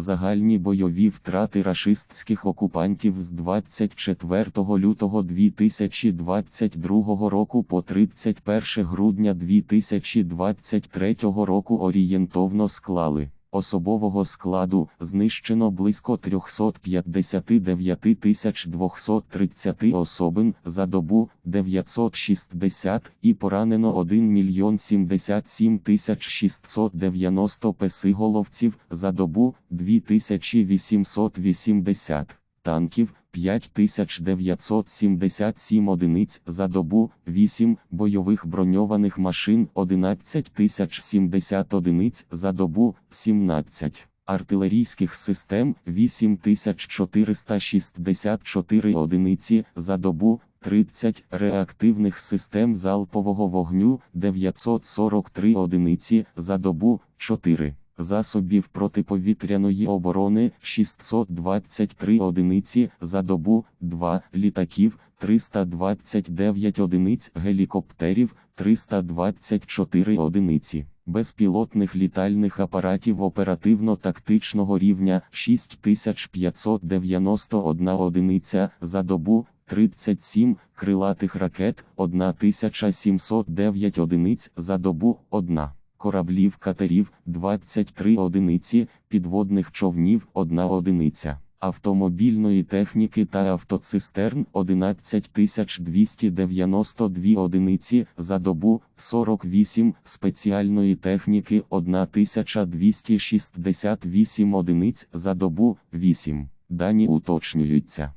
Загальні бойові втрати рашистських окупантів з 24 лютого 2022 року по 31 грудня 2023 року орієнтовно склали. Особового складу знищено близько 359 230 особин за добу 960 і поранено 1 мільйон 77 690 песиголовців за добу 2880 танків 5977 одиниць за добу, 8 бойових броньованих машин 11070 одиниць за добу, 17 артилерійських систем 8464 одиниці за добу, 30 реактивних систем залпового вогню 943 одиниці за добу, 4 засобів протиповітряної оборони 623 одиниці за добу, 2 літаків 329 одиниць гелікоптерів 324 одиниці. Безпілотних літальних апаратів оперативно-тактичного рівня 6591 одиниця за добу, 37 крилатих ракет 1709 одиниць за добу, 1 кораблів катерів 23 одиниці, підводних човнів 1 одиниця. Автомобільної техніки та автоцистерн 11292 одиниці за добу, 48 спеціальної техніки 1268 одиниць за добу, 8. Дані уточнюються.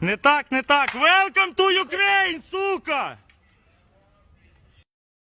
Не так, не так. Welcome to Ukraine, сука!